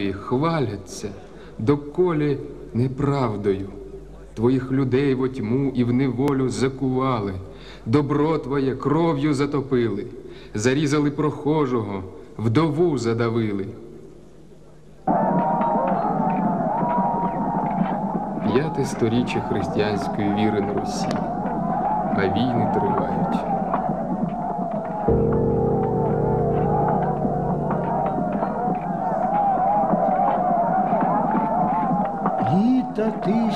твої хваляться доколі неправдою. Твоїх людей во тьму і в неволю закували, добро твоє кров'ю затопили, зарізали прохожого, вдову задавили. П'яте сторіччя християнської віри на Русі, а війни тривають.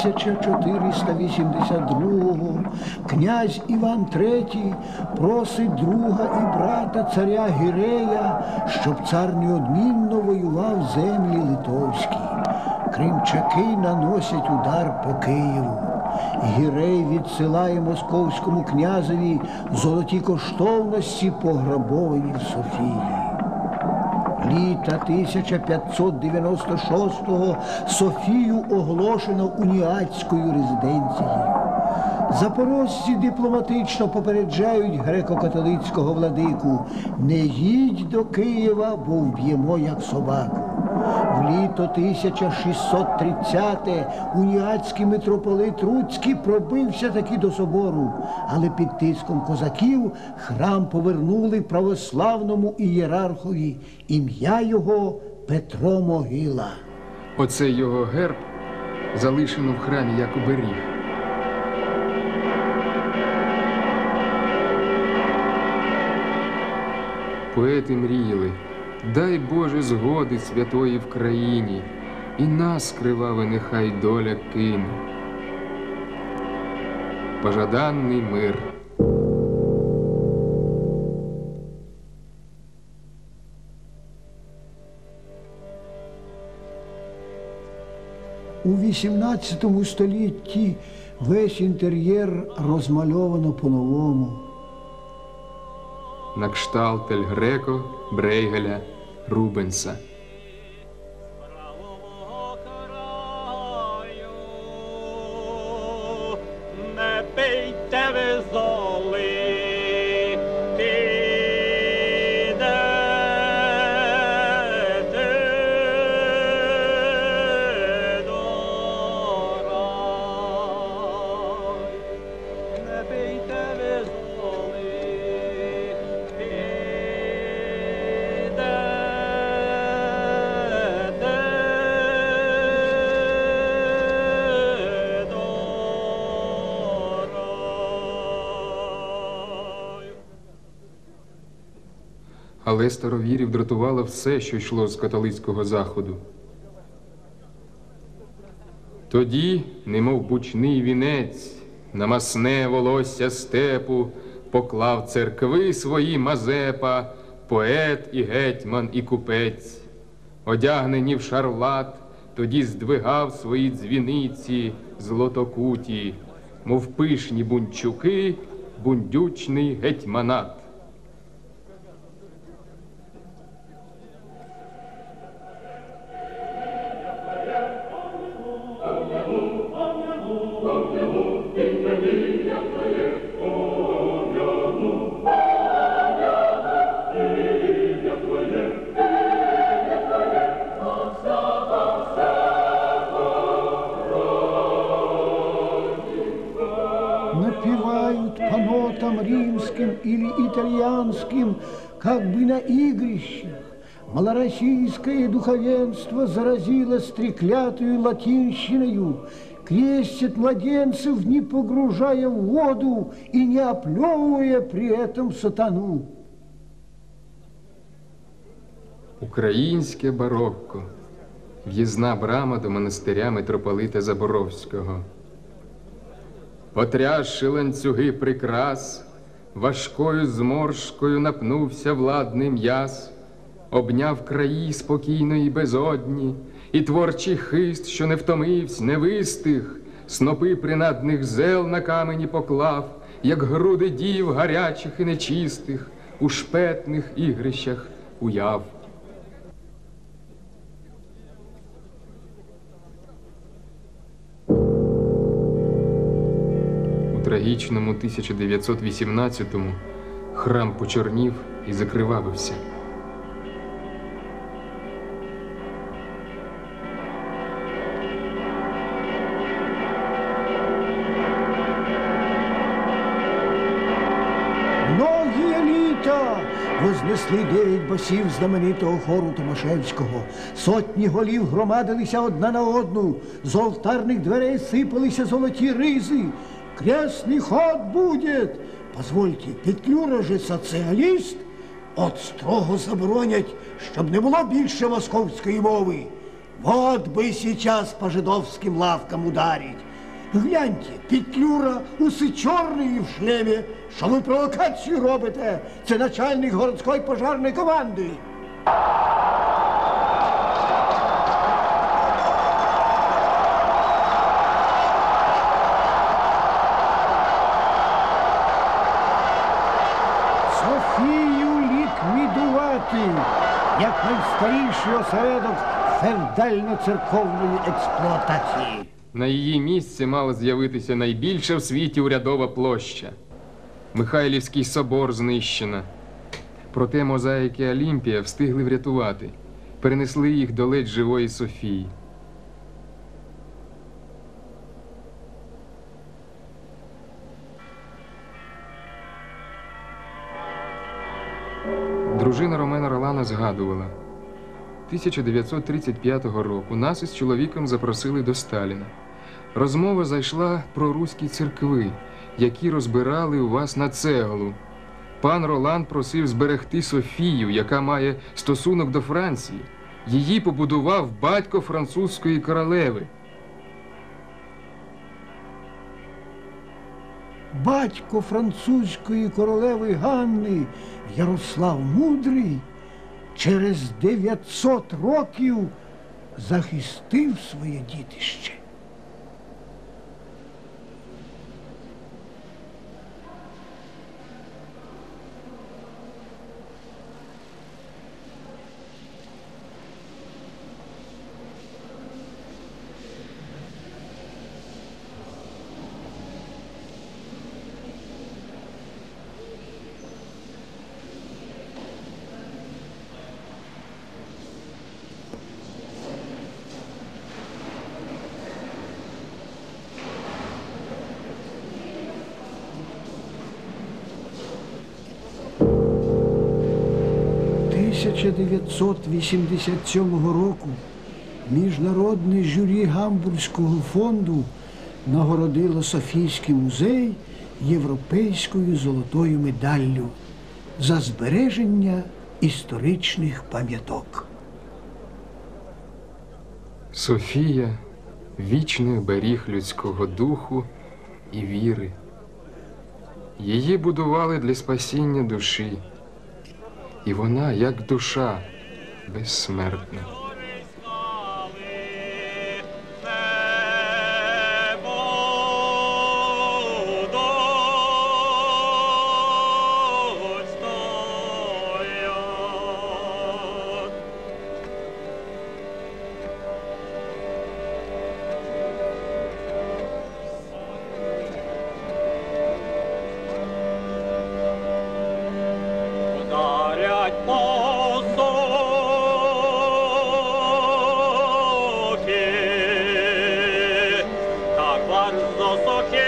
1482-го князь Іван III просить друга і брата царя Гірея, щоб цар неодмінно воював землі литовські. Кримчаки наносять удар по Києву. Гірей відсилає московському князеві золоті коштовності, пограбовані в Софії. Літа 1596-го Софію оголошено уніатською резиденцією. Запорожці дипломатично попереджають греко-католицького владику не їдь до Києва, бо вб'ємо як собаку. В літо 1630-те уніатський митрополит Руцький пробився таки до собору, але під тиском козаків храм повернули православному ієрархові. Ім'я його Петро Могила. Оце його герб залишено в храмі як оберіг. Поети мріяли, дай Боже згоди святої в країні, і нас криваве нехай доля кине. Пожаданний мир. У XVIII столітті весь інтер'єр розмальовано по-новому. на кшталт Ель Греко, Брейгеля, Рубенса. Але старовірів дратувало все, що йшло з католицького заходу. Тоді, немов бучний вінець, на масне волосся степу поклав церкви свої Мазепа, поет і гетьман, і купець. Одягнені в шарлат, тоді здвигав свої дзвіниці злотокуті, мов пишні бунчуки, бундючний гетьманат. римским или итальянским, как бы на игрищах. Малороссийское духовенство заразилось треклятую латинщиною, крестит младенцев, не погружая в воду и не оплевывая при этом сатану. Українське барокко. В'їзна брама до монастиря митрополита Заборовського. Потрясши ланцюги прикрас, важкою зморшкою напнувся владний м'яз, обняв краї спокійної безодні, і творчий хист, що не втомивсь, не вистиг, снопи принадних зел на камені поклав, як груди дів гарячих і нечистих, у шпетних ігрищах уяв. трагічному 1918-му храм почорнів і закривавився. Вознесли дев'ять басів знаменитого хору Томашевського. Сотні голів громадилися одна на одну, з олтарних дверей сипалися золоті ризи. Крестный ход будет. Позвольте, Петлюра же соціаліст. От строго заборонять, щоб не було більше московської мови. Вот би сейчас по жидовським лавкам ударить. Гляньте, Петлюра усе чорний в шлемі. Що ви провокацію робите? Це начальник городської пожарної команди. Найстаріший осередок феодально-церковної експлуатації. На її місці мала з'явитися найбільша в світі урядова площа. Михайлівський собор знищено. Проте мозаїки Олімпія встигли врятувати, перенесли їх до ледь живої Софії. Дружина Ромена Ролана згадувала. 1935 року нас із чоловіком запросили до Сталіна. Розмова зайшла про руські церкви, які розбирали у вас на цеглу. Пан Ролан просив зберегти Софію, яка має стосунок до Франції. Її побудував батько французької королеви. Батько французької королеви Ганни Ярослав Мудрий через 900 років захистив своє дітище. – 1987 року міжнародне журі Гамбурзького фонду нагородило Софійський музей європейською золотою медаллю за збереження історичних пам'яток. Софія вічний беріг людського духу і віри. Її будували для спасіння душі, і вона, як душа, безсмертна. 老少天